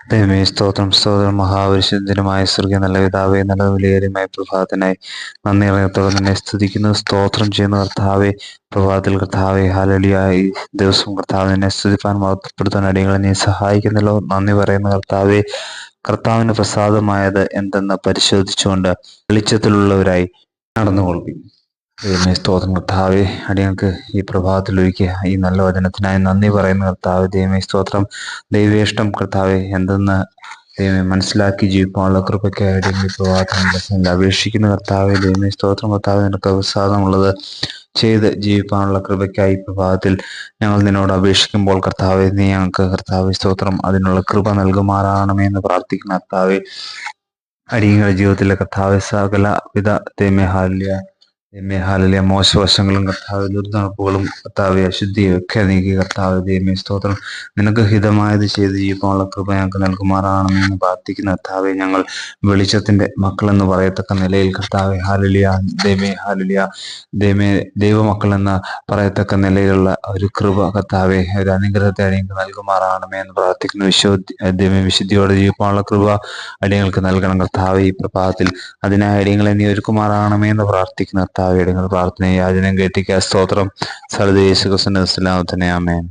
ദൈവമേ സ്തോത്രം. സ്തോത്രം. മഹാപരിശുദ്ധനുമായ സ്വർഗീയ നല്ല പിതാവേ നല്ല വിലയേറിയമായ പ്രഭാതനായി നന്ദി അറിയത്തോടെ നിന്നെ സ്തുതിക്കുന്നു സ്തോത്രം ചെയ്യുന്ന കർത്താവെ പ്രഭാതത്തിൽ കർത്താവെ ഹാലലിയായി ദിവസം കർത്താവ് നിന്നെ സ്തുതിപ്പാൻ മഹത്വപ്പെടുത്താൻ അടിയങ്ങളെ നീ സഹായിക്കുന്നല്ലോ. നന്ദി പറയുന്ന കർത്താവെ കർത്താവിന് പ്രസാദമായത് എന്തെന്ന് പരിശോധിച്ചുകൊണ്ട് വെളിച്ചത്തിലുള്ളവരായി നടന്നുകൊള്ളും ദൈവമേ സ്തോത്രം. കർത്താവെ അടിയങ്ങൾക്ക് ഈ പ്രഭാതത്തിൽ ഒരുക്കിയ ഈ നല്ല വചനത്തിനായി നന്ദി പറയുന്ന കർത്താവ്. ദൈവമേ സ്തോത്രം. ദൈവേഷ്ടം കർത്താവെ എന്തെന്ന് ദൈവമേ മനസ്സിലാക്കി ജീവിക്കാനുള്ള കൃപയ്ക്കായി അടിയങ്ങൾ ഈ പ്രഭാതത്തിൽ അപേക്ഷിക്കുന്ന കർത്താവെ. ദൈവമേ സ്തോത്രം. കർത്താവ് നിനക്ക് അവസാദമുള്ളത് ചെയ്ത് ജീവിക്കാനുള്ള കൃപയ്ക്കായി പ്രഭാതത്തിൽ ഞങ്ങൾ നിന്നോട് അപേക്ഷിക്കുമ്പോൾ കർത്താവെ നീ ഞങ്ങൾക്ക് കർത്താവ് സ്തോത്രം. അതിനുള്ള കൃപ നൽകുമാറാണമേ എന്ന് പ്രാർത്ഥിക്കുന്ന കർത്താവെ. അടിയങ്ങളുടെ ജീവിതത്തിലെ കർത്താവ് സകല വിധ ദൈവമേ ഹാല്യ ദൈവമേ ഹാലിലെ മോശവശങ്ങളും കർത്താവ് ദുർനടപ്പുകളും കർത്താവ് അശുദ്ധിയും ഒക്കെ നീക്കി കർത്താവ് ദൈവമേ സ്തോത്രം. നിനക്ക് ഹിതമായത് ചെയ്ത് ജീവിക്കാനുള്ള കൃപ ഞങ്ങൾക്ക് നൽകുമാറാണെന്ന് എന്ന് പ്രാർത്ഥിക്കുന്ന കർത്താവെ ഞങ്ങൾ വെളിച്ചത്തിന്റെ മക്കളെന്ന് പറയത്തക്ക നിലയിൽ കർത്താവെ ഹാലിലിയ ദൈവമേ ഹാലിലിയ ദൈവമേ ദൈവമക്കൾ എന്ന് പറയത്തക്ക നിലയിലുള്ള ഒരു കൃപ കർത്താവെ ഒരു അനുഗ്രഹത്തെ അടിയങ്ങൾക്ക് നൽകുമാറാണമേ എന്ന് പ്രാർത്ഥിക്കുന്ന. വിശ്വ വിശുദ്ധിയോടെ ജീവിക്കാനുള്ള കൃപ അടിയങ്ങൾക്ക് നൽകണം കർത്താവ് ഈ പ്രഭാതത്തിൽ. അതിനായി അടിയങ്ങളെ നീ ഒരുക്കുമാറാണമേ എന്ന് പ്രാർത്ഥിക്കുന്ന കർത്താവ് ഇടങ്ങൾ പ്രാർത്ഥനയും യാചനം കേട്ടിക്ക സ്തോത്രം. സർദേശ തന്നെ ആമേൻ.